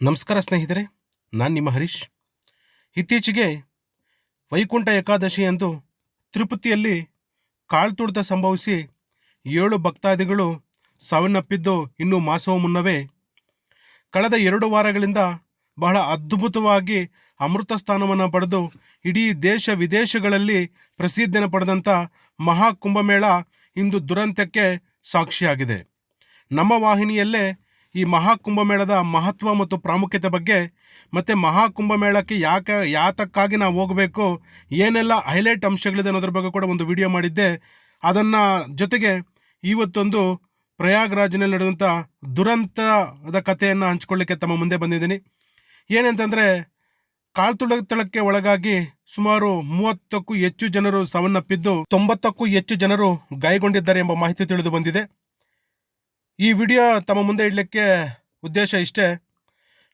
ನಮಸ್ಕಾರ ಸ್ನೇಹಿತರೆ, ನಾನು ನಿಮ್ಮ ಹರೀಶ್. ಇತ್ತೀಚೆಗೆ ವೈಕುಂಠ ಏಕಾದಶಿಯಂದು ತಿರುಪತಿಯಲ್ಲಿ ಕಾಳ್ತುಡಿತ ಸಂಭವಿಸಿ ಏಳು ಭಕ್ತಾದಿಗಳು ಸಾವನ್ನಪ್ಪಿದ್ದು ಇನ್ನೂ ಮಾಸವ ಮುನ್ನವೇ. ಕಳೆದ ಎರಡು ವಾರಗಳಿಂದ ಬಹಳ ಅದ್ಭುತವಾಗಿ ಅಮೃತ ಸ್ಥಾನವನ್ನು ಪಡೆದು ಇಡೀ ದೇಶ ವಿದೇಶಗಳಲ್ಲಿ ಪ್ರಸಿದ್ಧಿಯನ್ನು ಪಡೆದಂಥ ಮಹಾಕುಂಭಮೇಳ ಇಂದು ದುರಂತಕ್ಕೆ ಸಾಕ್ಷಿಯಾಗಿದೆ. ನಮ್ಮ ವಾಹಿನಿಯಲ್ಲೇ ಈ ಮಹಾಕುಂಭಮೇಳದ ಮಹತ್ವ ಮತ್ತು ಪ್ರಾಮುಖ್ಯತೆ ಬಗ್ಗೆ, ಮತ್ತು ಮಹಾಕುಂಭಮೇಳಕ್ಕೆ ಯಾಕೆ, ಯಾತಕ್ಕಾಗಿ ನಾವು ಹೋಗಬೇಕು, ಏನೆಲ್ಲ ಹೈಲೈಟ್ ಅಂಶಗಳಿದೆ ಅನ್ನೋದ್ರ ಬಗ್ಗೆ ಕೂಡ ಒಂದು ವಿಡಿಯೋ ಮಾಡಿದ್ದೆ. ಅದನ್ನು ಜೊತೆಗೆ ಇವತ್ತೊಂದು ಪ್ರಯಾಗ್ರಾಜ್ನಲ್ಲಿ ನಡೆದಂಥ ದುರಂತದ ಕಥೆಯನ್ನು ಹಂಚ್ಕೊಳ್ಳಿಕ್ಕೆ ತಮ್ಮ ಮುಂದೆ ಬಂದಿದ್ದೀನಿ. ಏನಂತಂದರೆ ಕಾಳ್ತುಳಿತಳಕ್ಕೆ ಒಳಗಾಗಿ ಸುಮಾರು ಮೂವತ್ತಕ್ಕೂ ಹೆಚ್ಚು ಜನರು ಸಾವನ್ನಪ್ಪಿದ್ದು, ತೊಂಬತ್ತಕ್ಕೂ ಹೆಚ್ಚು ಜನರು ಗಾಯಗೊಂಡಿದ್ದಾರೆ ಎಂಬ ಮಾಹಿತಿ ತಿಳಿದು ಬಂದಿದೆ. ಈ ವಿಡಿಯೋ ತಮ್ಮ ಮುಂದೆ ಇಡಲಿಕ್ಕೆ ಉದ್ದೇಶ ಇಷ್ಟೇ.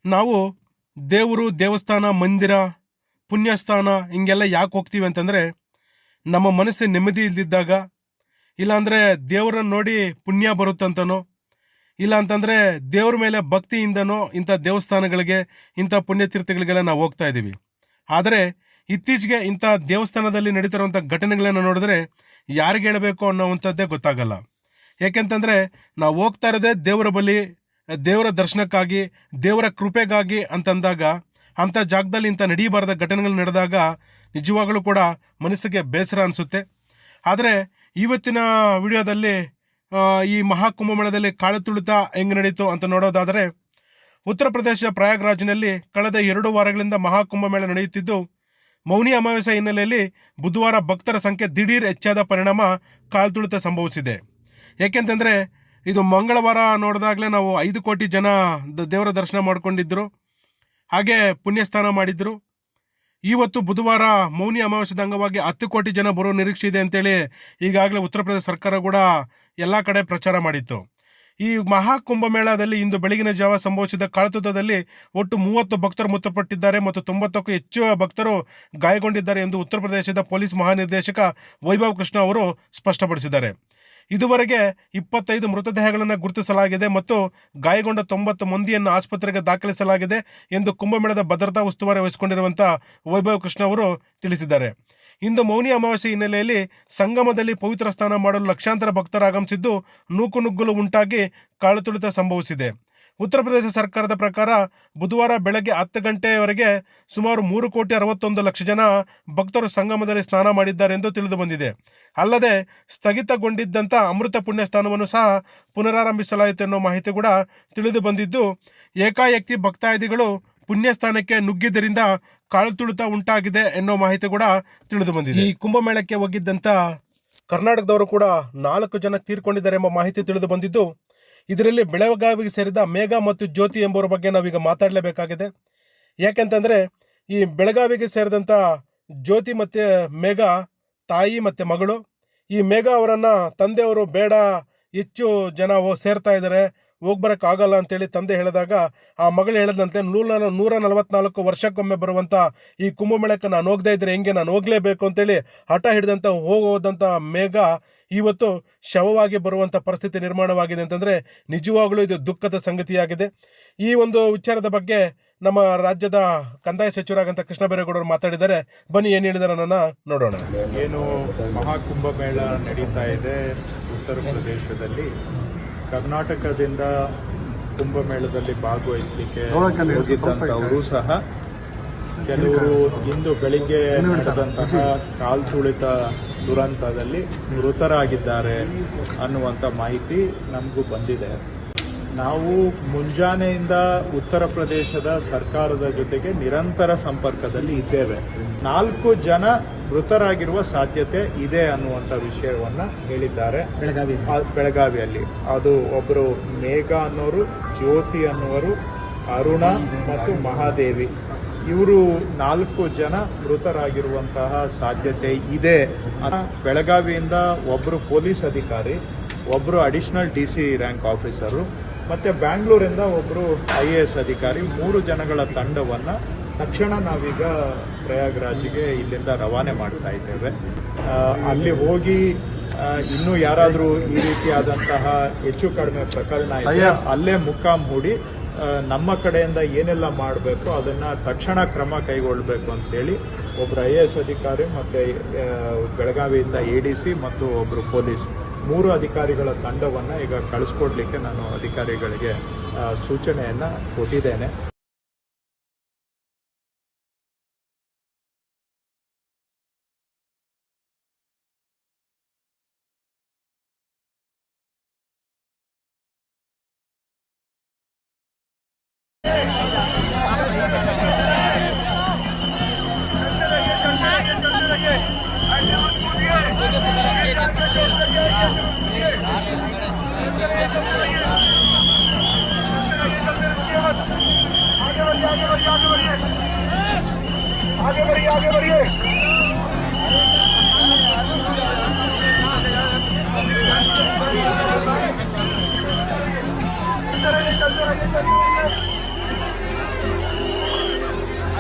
ನಾವು ದೇವರು, ದೇವಸ್ಥಾನ, ಮಂದಿರ, ಪುಣ್ಯಸ್ಥಾನ ಹಿಂಗೆಲ್ಲ ಯಾಕೆ ಹೋಗ್ತೀವಿ ಅಂತಂದರೆ ನಮ್ಮ ಮನಸ್ಸು ನೆಮ್ಮದಿ ಇಲ್ದಿದ್ದಾಗ, ಇಲ್ಲಾಂದರೆ ದೇವರನ್ನು ನೋಡಿ ಪುಣ್ಯ ಬರುತ್ತಂತನೋ ಇಲ್ಲ ಅಂತಂದರೆ ದೇವ್ರ ಮೇಲೆ ಭಕ್ತಿಯಿಂದನೋ ಇಂಥ ದೇವಸ್ಥಾನಗಳಿಗೆ, ಇಂಥ ಪುಣ್ಯತೀರ್ಥಗಳಿಗೆಲ್ಲ ನಾವು ಹೋಗ್ತಾ ಇದ್ದೀವಿ. ಆದರೆ ಇತ್ತೀಚೆಗೆ ಇಂಥ ದೇವಸ್ಥಾನದಲ್ಲಿ ನಡೀತಿರುವಂಥ ಘಟನೆಗಳನ್ನು ನೋಡಿದ್ರೆ ಯಾರಿಗೆ ಹೇಳಬೇಕು ಅನ್ನೋವಂಥದ್ದೇ ಗೊತ್ತಾಗಲ್ಲ. ಯಾಕೆಂತಂದರೆ ನಾವು ಹೋಗ್ತಾ ಇರೋದೇ ದೇವರ ಬಲಿ ದೇವರ ದರ್ಶನಕ್ಕಾಗಿ, ದೇವರ ಕೃಪೆಗಾಗಿ ಅಂತಂದಾಗ ಅಂಥ ಜಾಗದಲ್ಲಿ ಇಂಥ ನಡೀಬಾರದ ಘಟನೆಗಳು ನಡೆದಾಗ ನಿಜವಾಗಲೂ ಕೂಡ ಮನಸ್ಸಿಗೆ ಬೇಸರ ಅನಿಸುತ್ತೆ. ಆದರೆ ಇವತ್ತಿನ ವಿಡಿಯೋದಲ್ಲಿ ಈ ಮಹಾಕುಂಭಮೇಳದಲ್ಲಿ ಕಾಳು ತುಳಿತ ಹೆಂಗೆ ನಡೀತು ಅಂತ ನೋಡೋದಾದರೆ, ಉತ್ತರ ಪ್ರದೇಶ ಪ್ರಯಾಗ್ರಾಜ್ನಲ್ಲಿ ಕಳೆದ ಎರಡು ವಾರಗಳಿಂದ ಮಹಾಕುಂಭಮೇಳ ನಡೆಯುತ್ತಿದ್ದು, ಮೌನಿ ಅಮಾವಾಸ್ಯೆ ಹಿನ್ನೆಲೆಯಲ್ಲಿ ಬುಧವಾರ ಭಕ್ತರ ಸಂಖ್ಯೆ ದಿಢೀರ್ ಹೆಚ್ಚಾದ ಪರಿಣಾಮ ಕಾಲ್ತುಳಿತ ಸಂಭವಿಸಿದೆ. ಏಕೆಂತಂದರೆ ಇದು ಮಂಗಳವಾರ ನೋಡಿದಾಗಲೇ ನಾವು ಐದು ಕೋಟಿ ಜನ ದೇವರ ದರ್ಶನ ಮಾಡ್ಕೊಂಡಿದ್ದರು ಹಾಗೆ ಪುಣ್ಯಸ್ನಾನ ಮಾಡಿದ್ರು. ಇವತ್ತು ಬುಧವಾರ ಮೌನಿ ಅಮಾವಾಸ್ಯದ ಅಂಗವಾಗಿ ಹತ್ತು ಕೋಟಿ ಜನ ಬರೋ ನಿರೀಕ್ಷೆ ಇದೆ ಅಂತೇಳಿ ಈಗಾಗಲೇ ಉತ್ತರ ಪ್ರದೇಶ ಸರ್ಕಾರ ಕೂಡ ಎಲ್ಲ ಕಡೆ ಪ್ರಚಾರ ಮಾಡಿತ್ತು. ಈ ಮಹಾ ಕುಂಭಮೇಳದಲ್ಲಿ ಇಂದು ಬೆಳಗಿನ ಜಾವ ಸಂಭವಿಸಿದ ಕಾಳತುತದಲ್ಲಿ ಒಟ್ಟು ಮೂವತ್ತು ಭಕ್ತರು ಮೃತಪಟ್ಟಿದ್ದಾರೆ ಮತ್ತು ತೊಂಬತ್ತಕ್ಕೂ ಹೆಚ್ಚು ಭಕ್ತರು ಗಾಯಗೊಂಡಿದ್ದಾರೆ ಎಂದು ಉತ್ತರ ಪ್ರದೇಶದ ಪೊಲೀಸ್ ಮಹಾನಿರ್ದೇಶಕ ವೈಭವ್ ಕೃಷ್ಣ ಅವರು ಸ್ಪಷ್ಟಪಡಿಸಿದ್ದಾರೆ. ಇದುವರೆಗೆ ಇಪ್ಪತ್ತೈದು ಮೃತದೇಹಗಳನ್ನು ಗುರುತಿಸಲಾಗಿದೆ ಮತ್ತು ಗಾಯಗೊಂಡ ತೊಂಬತ್ತು ಮಂದಿಯನ್ನು ಆಸ್ಪತ್ರೆಗೆ ದಾಖಲಿಸಲಾಗಿದೆ ಎಂದು ಕುಂಭಮೇಳದ ಭದ್ರತಾ ಉಸ್ತುವಾರಿ ವಹಿಸಿಕೊಂಡಿರುವಂಥ ವೈಭವ್ ಕೃಷ್ಣ ಅವರು ತಿಳಿಸಿದ್ದಾರೆ. ಇಂದು ಮೌನಿ ಅಮಾವಾಸ್ಯೆ ಹಿನ್ನೆಲೆಯಲ್ಲಿ ಸಂಗಮದಲ್ಲಿ ಪವಿತ್ರ ಸ್ನಾನ ಮಾಡಲು ಲಕ್ಷಾಂತರ ಭಕ್ತರು ಆಗಮಿಸಿದ್ದು ನೂಕುನುಗ್ಗಲು ಉಂಟಾಗಿ ಕಾಳುತುಳಿತ ಸಂಭವಿಸಿದೆ. ಉತ್ತರ ಪ್ರದೇಶ ಸರ್ಕಾರದ ಪ್ರಕಾರ ಬುಧವಾರ ಬೆಳಗ್ಗೆ ಹತ್ತು ಗಂಟೆಯವರೆಗೆ ಸುಮಾರು ಮೂರು ಕೋಟಿ ಅರವತ್ತೊಂದು ಲಕ್ಷ ಜನ ಭಕ್ತರು ಸಂಗಮದಲ್ಲಿ ಸ್ನಾನ ಮಾಡಿದ್ದಾರೆ ಎಂದು ತಿಳಿದು ಬಂದಿದೆ. ಅಲ್ಲದೆ ಸ್ಥಗಿತಗೊಂಡಿದ್ದಂಥ ಅಮೃತ ಪುಣ್ಯ ಸ್ಥಾನವನ್ನು ಸಹ ಪುನರಾರಂಭಿಸಲಾಯಿತು ಎನ್ನುವ ಮಾಹಿತಿ ಕೂಡ ತಿಳಿದು ಬಂದಿದ್ದು, ಏಕಾಏಕಿ ಭಕ್ತಾದಿಗಳು ಪುಣ್ಯಸ್ಥಾನಕ್ಕೆ ನುಗ್ಗಿದ್ದರಿಂದ ಕಾಳುತುಳಿತ ಉಂಟಾಗಿದೆ ಎನ್ನೋ ಮಾಹಿತಿ ಕೂಡ ತಿಳಿದು ಬಂದಿದೆ. ಈ ಕುಂಭಮೇಳಕ್ಕೆ ಹೋಗಿದ್ದಂಥ ಕರ್ನಾಟಕದವರು ಕೂಡ ನಾಲ್ಕು ಜನ ತೀರ್ಕೊಂಡಿದ್ದಾರೆ ಎಂಬ ಮಾಹಿತಿ ತಿಳಿದು ಬಂದಿದ್ದು ಇದರಲ್ಲಿ ಬೆಳಗಾವಿಗೆ ಸೇರಿದ ಮೇಘ ಮತ್ತು ಜ್ಯೋತಿ ಎಂಬುವರ ಬಗ್ಗೆ ನಾವೀಗ ಮಾತಾಡಲೇಬೇಕಾಗಿದೆ. ಯಾಕೆಂತಂದರೆ, ಈ ಬೆಳಗಾವಿಗೆ ಸೇರಿದಂಥ ಜ್ಯೋತಿ ಮತ್ತು ಮೇಘ, ತಾಯಿ ಮತ್ತು ಮಗಳು, ಈ ಮೇಘ ಅವರನ್ನು ತಂದೆಯವರು ಬೇಡ, ಹೆಚ್ಚು ಜನ ಸೇರ್ತಾ ಇದ್ದಾರೆ. ಹೋಗ್ಬರಕ್ಕೆ ಆಗಲ್ಲ ಅಂತೇಳಿ ತಂದೆ ಹೇಳಿದಾಗ, ಆ ಮಗಳು ಹೇಳದಂತೆ ನೂರ ನೂರ ನಲವತ್ನಾಲ್ಕು ವರ್ಷಕ್ಕೊಮ್ಮೆ ಬರುವಂಥ ಈ ಕುಂಭಮೇಳಕ್ಕೆ ನಾನು ಹೋಗದೇ ಇದ್ದರೆ ಹೆಂಗೆ ನಾನು ಹೋಗಲೇಬೇಕು ಅಂತೇಳಿ ಹಠ ಹಿಡಿದಂಥ ಹೋಗೋದಂಥ ಮೇಘ ಇವತ್ತು ಶವವಾಗಿ ಬರುವಂಥ ಪರಿಸ್ಥಿತಿ ನಿರ್ಮಾಣವಾಗಿದೆ ಅಂತಂದರೆ ನಿಜವಾಗಲೂ ಇದು ದುಃಖದ ಸಂಗತಿಯಾಗಿದೆ. ಈ ಒಂದು ವಿಚಾರದ ಬಗ್ಗೆ ನಮ್ಮ ರಾಜ್ಯದ ಕಂದಾಯ ಸಚಿವರಾಗಂತ ಕೃಷ್ಣ ಬೈರೇಗೌಡರು ಮಾತಾಡಿದ್ದಾರೆ. ಬನ್ನಿ, ಏನು ಹೇಳಿದಾರೆ ಅನ್ನೋಣ ನೋಡೋಣ. ಏನು ಮಹಾಕುಂಭಮೇಳ ನಡೀತಾ ಇದೆ ಉತ್ತರ ಪ್ರದೇಶದಲ್ಲಿ. ಕರ್ನಾಟಕದಿಂದ ಕುಂಭಮೇಳದಲ್ಲಿ ಭಾಗವಹಿಸಲಿಕ್ಕೆ ಹೋಗಿದ್ದಂಥವರು ಸಹ ಕೆಲವರು ಇಂದು ಬೆಳಿಗ್ಗೆ ನಡೆದಂತಹ ಕಾಲ್ತುಳಿತ ದುರಂತದಲ್ಲಿ ಮೃತರಾಗಿದ್ದಾರೆ ಅನ್ನುವಂಥ ಮಾಹಿತಿ ನಮಗೂ ಬಂದಿದೆ. ನಾವು ಮುಂಜಾನೆಯಿಂದ ಉತ್ತರ ಪ್ರದೇಶದ ಸರ್ಕಾರದ ಜೊತೆಗೆ ನಿರಂತರ ಸಂಪರ್ಕದಲ್ಲಿ ಇದ್ದೇವೆ. ನಾಲ್ಕು ಜನ ಮೃತರಾಗಿರುವ ಸಾಧ್ಯತೆ ಇದೆ ಅನ್ನುವಂಥ ವಿಷಯವನ್ನ ಹೇಳಿದ್ದಾರೆ. ಆ, ಬೆಳಗಾವಿಯಲ್ಲಿ. ಅದು ಒಬ್ಬರು ಮೇಘ ಅನ್ನೋರು ಜ್ಯೋತಿ ಅನ್ನುವರು ಅರುಣ ಮತ್ತು ಮಹಾದೇವಿ. ಇವರು ನಾಲ್ಕು ಜನ ಮೃತರಾಗಿರುವಂತಹ ಸಾಧ್ಯತೆ ಇದೆ. ಬೆಳಗಾವಿಯಿಂದ ಒಬ್ಬರು ಪೊಲೀಸ್ ಅಧಿಕಾರಿ ಒಬ್ಬರು additional D C rank officer ಮತ್ತೆ ಬ್ಯಾಂಗ್ಳೂರಿಂದ ಒಬ್ಬರು ಐ ಎ ಎಸ್ ಅಧಿಕಾರಿ ಮೂರು ಜನಗಳ ತಂಡವನ್ನ ತಕ್ಷಣ ನಾವೀಗ ಪ್ರಯಾಗ್ರಾಜ್ಗೆ ಇಲ್ಲಿಂದ ರವಾನೆ ಮಾಡ್ತಾ ಇದ್ದೇವೆ. ಅಲ್ಲಿ ಹೋಗಿ ಇನ್ನೂ ಯಾರಾದರೂ ಈ ರೀತಿಯಾದಂತಹ ಹೆಚ್ಚು ಕಡಿಮೆ ಪ್ರಕರಣ ಇದೆ ಅಲ್ಲೇ ಮುಕ್ಕಾಂ ಹೂಡಿ ನಮ್ಮ ಕಡೆಯಿಂದ ಏನೆಲ್ಲ ಮಾಡಬೇಕು ಅದನ್ನು ತಕ್ಷಣ ಕ್ರಮ ಕೈಗೊಳ್ಳಬೇಕು ಅಂತೇಳಿ ಒಬ್ಬರು ಐ ಎ ಎಸ್ ಅಧಿಕಾರಿ ಮತ್ತು ಬೆಳಗಾವಿಯಿಂದ ಎ ಡಿ ಸಿ ಮತ್ತು ಒಬ್ಬರು ಪೊಲೀಸ್ ಮೂರು ಅಧಿಕಾರಿಗಳ ತಂಡವನ್ನು ಈಗ ಕಳಿಸ್ಕೊಡ್ಲಿಕ್ಕೆ ನಾನು ಅಧಿಕಾರಿಗಳಿಗೆ ಸೂಚನೆಯನ್ನ ಕೊಟ್ಟಿದ್ದೇನೆ.